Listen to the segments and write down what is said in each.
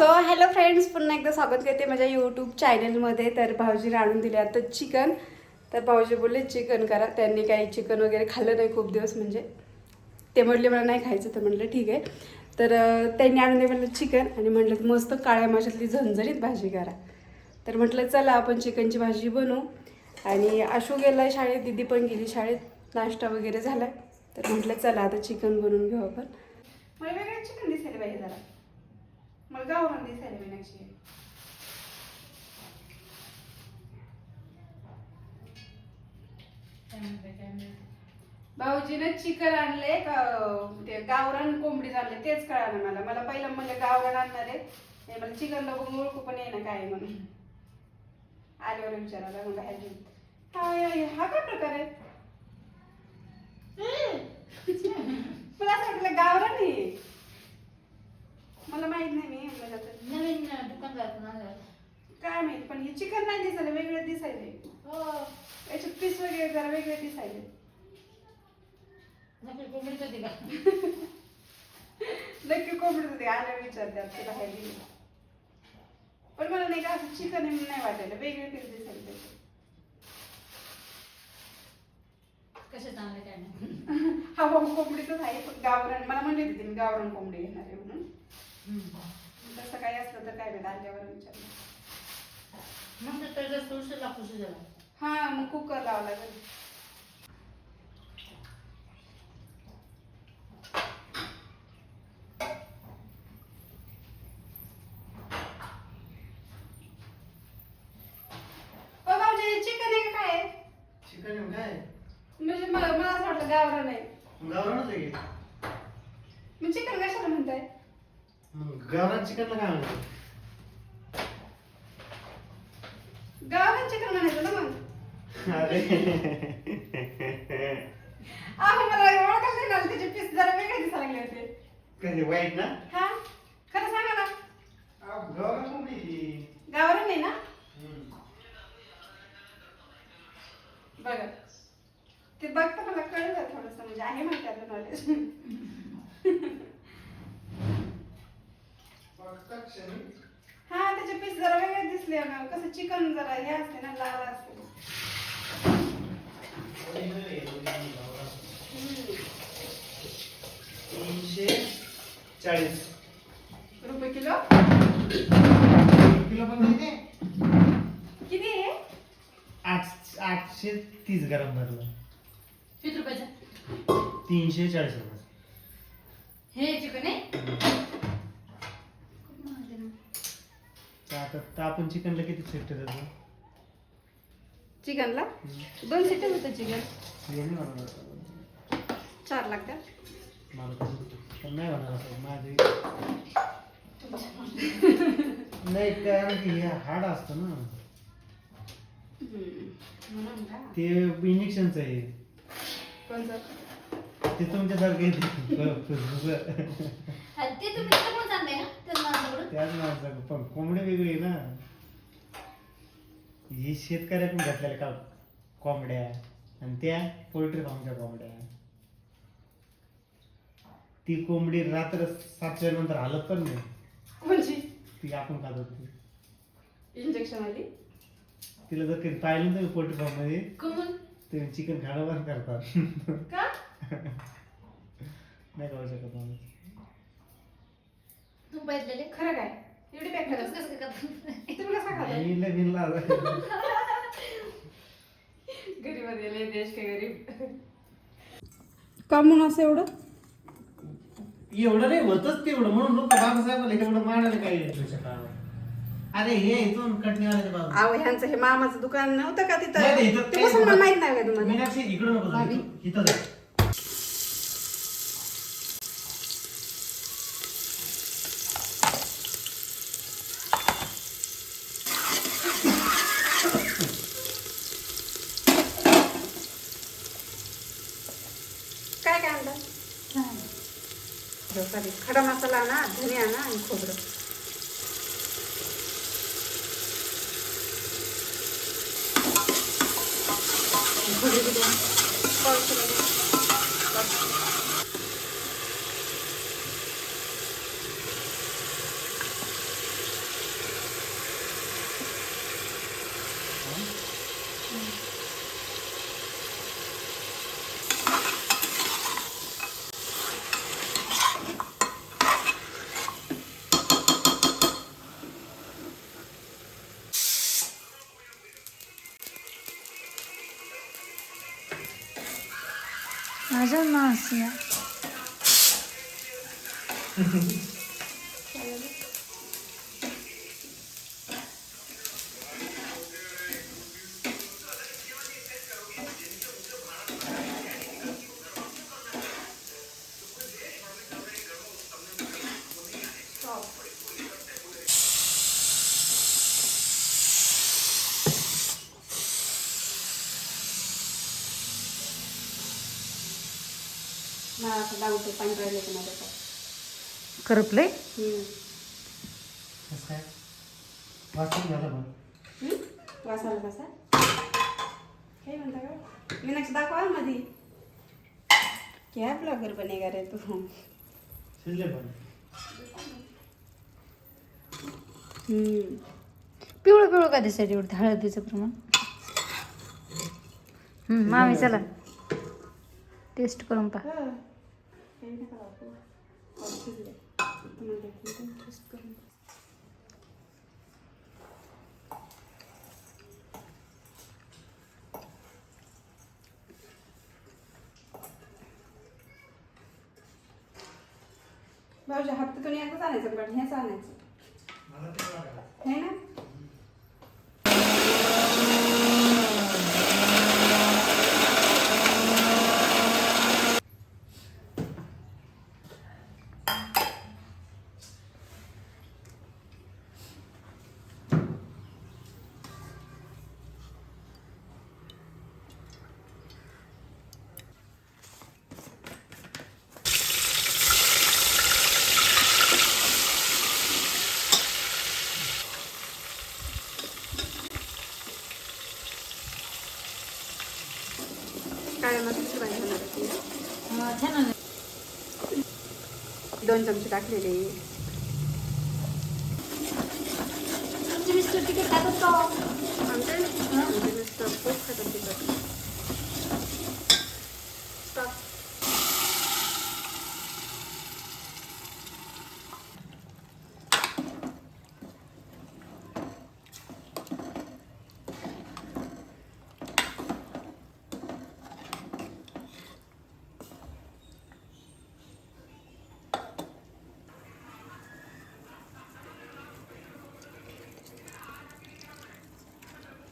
So hello friends पुन्हा एकदा स्वागत करते माझ्या यूट्यूब चॅनलमध्ये तर भाऊजीने आणून दिले आता चिकन तर भाऊजी बोलले चिकन करा. त्यांनी काही चिकन वगैरे खाल्लं नाही खूप दिवस म्हणजे. ते म्हटले मला नाही खायचं. तर म्हटलं ठीक आहे. तर त्यांनी आणून म्हटलं म्हणलं चिकन आणि म्हटलं मस्त काळ्या माशातली झणझणीत भाजी करा. तर म्हटलं चला आपण चिकनची भाजी बनवू. आणि आशू गेला शाळेत दिदी पण गेली शाळेत. नाश्ता वगैरे झाला. तर म्हटलं चला आता चिकन बनवून घेऊ आपण. मला वेगळं चिकन दिसायला पाहिजे जरा. मला गावरान दिसायला मीनाक्षी भाऊजीनं चिकन आणले का ते गावरान कोंबडी आणले तेच कळालं मला. मला पहिलं म्हणजे गावरान आणणार आहे. मला चिकनला बघून ओळखू पण येईना काय म्हणून. आल्यावर विचारायला मग ह्याची हा काय प्रकार आहे? मला असं वाटलं गावरान आहे. मला माहीत नाही मी आता नवीन दुकानदार आलं काय माहीत पण हे चिकन नाही दिसायला वेगळं दिसायले हो. याच्यात पीस वगैरे जरा वेगळे दिसायले नकली कोंबडीच होती का? नक्की कोंबडी होते आल्यावर विचारतात ते बाहेर गेली. पण मला नाही का असं चिकन नाही वाटायला वेगळे पीस दिसायले त्याचे. कसे चांगले काय नाही? हा भाऊ कोंबडीतच आहे पण गावरान मला म्हणली होती मी गावरान कोंबडी घेणार आहे. तसं काही असलं तर काय माहीत आल्यावर विचारलं. मग तर त्याचा सुळसुळ लागतो शिजायला हा मग कुकर लावा लागेल. चिकन आहे का काय? आहे? चिकन आहे काय? म्हणजे मला मला असं वाटलं गावरान आहे. गावरानच आहे की. मग चिकन कशाला म्हणताय मग गावरान चिकनला काय म्हणतो गावरान चिकन म्हणायचं ना मग? अरे. अहो मला ओळखच नाही झालं त्याचे पीस जरा वेगळे दिसायला लागले होते. कधी वाईट ना? हा? खरं सांगा ना आ, गावरान कोंबडी गावरान आहे ना. बघा. ते बघता मला कळलं थोडस म्हणजे आहे माहिती आता नॉलेज हा त्याचे पीस जरा वेगळे दिसले ना. कसं चिकन जरा हे असते ना लाल असते. तीनशे चाळीस. रुपये किलो? किलो पण नाही ते. किती आहे? आठ आठशे तीस ग्राम भरलं. किती रुपयाचं? तीनशे चाळीस रुपये. हे चिकन आहे? तर आता तर आपण चिकनला किती सेट देतो चिकनला? दोन सीटर होतं चिकन. एवढी होणार. असं. चार लागतात. मला पण नाही होणार असं. माझे नाही कारण की हे हाड असतं ना. म्हणून का ते इंजेक्शनचं आहे. कोणतं? ते तुमच्यासारखे हा, तुम्ही ना? त्याच त्याच पण कोंबडी वेगळी आहे ना. हे शेतकऱ्यातून घातलेल्या का कोंबड्या आणि त्या पोल्ट्री फार्मच्या कोंबड्या. ती कोंबडी रात्र सातच्या नंतर हालत पण नाही. कोणची? ती आपण खात होती. इंजेक्शन आली? तिला जर कधी पाहिलं ना पोल्ट्री फार्ममध्ये कमून ते चिकन खाणं बंद करतात. का? नाही खाऊ शकत तू पाहिलेले खरं काय? एवढी पॅक कसं कसं करतात तुम्ही कसं खाता बिनला बिनला गरीब लय देश के गरीब. का म्हणून असं एवढं? एवढं नाही होतच तेवढं म्हणून लोक बाबासाहेबाला एवढं मानायला काही येतो शकणार अरे हे इथून कटणीवाल्याच्या बाबा अहो ह्यांचं हे मामाचं दुकान नव्हतं का तिथं? नाही, नाही, इथं ते नाही. माहीत नाही का तुम्हाला? मीनाक्षी इकडं नको जाऊ, इथं जा. काय काय आणलं सॉरी खडा मसाला आणा धने आणा आणि खोबरं किती? पाव किलो. माझ्या मासिया असं डाऊट पाणी का माझ्या कसं काय? वाचून झालं पण. वासाला कसा काय म्हणता का मी नक्ष दाखवा मध्ये क्या ब्लॉगर बनेगा रे तू. शिजले पण. हम्म. पिवळं पिवळं का एवढं हळदीचं प्रमाण. हम्म, मामी चला. टेस्ट करून पहा. हा. काही नका वापरू. पाऊस शिजले. तुम्हाला दाखवते, taste करून. भाऊजी हप्त्यातून एकदाच आणायचं पण हेच आणायचं. हे ना काळ्या मसाल्याची भाजी होणार होती. छान आहे. दोन चमचे टाकलेले तुमचे मिस्टर तिकीट खातात का आमचे आमचे मिस्टर खूप खातात तिखट.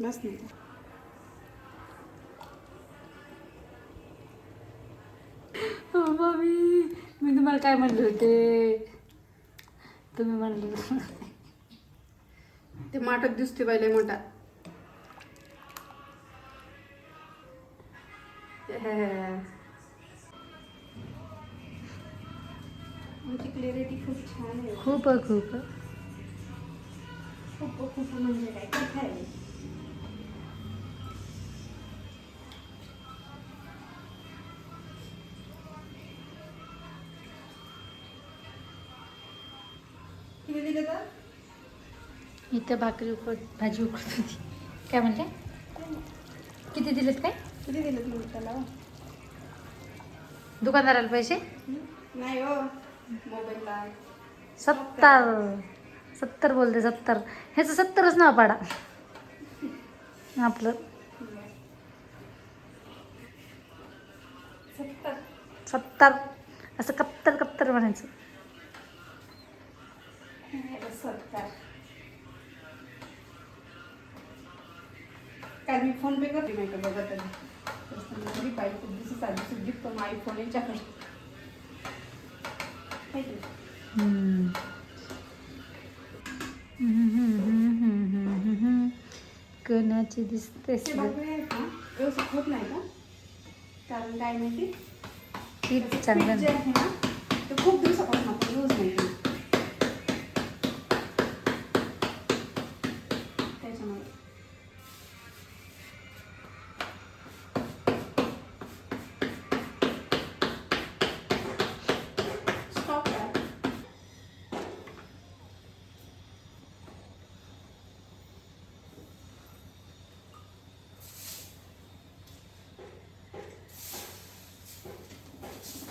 बस नाही हो मामी मी तुम्हाला काय म्हणले होते? तुम्ही म्हणले. ते माटक दिसते पहिले मोठा. आमची क्लिअरिटी खूप छान आहे. खूप खूप खूप खूप म्हणजे काय खूप इथं भाकरी उकळत भाजी उकळत होती. काय म्हणते किती दिलेत काय? किती दिले तुम्ही त्याला? दुकानदाराला पैसे? नाही हो मोबाईलला. सत्तर. सत्तर बोलते सत्तर. ह्याचं सत्तरच नाव पाडा. आपलं. सत्तर. सत्तर. असं कप्तर कप्तर म्हणायचं सत्तर काल मी फोन पे करते नाही का बघत आधी. तसं मी घरी पाहिजे खूप दिवस साधी सुद्धी पण आयफोन यांच्याकडे है की नाही? हम्म. कोणाची दिसते होत नाही का? कारण काय माहिती? खूप दिवसापासून आपण यूज नाही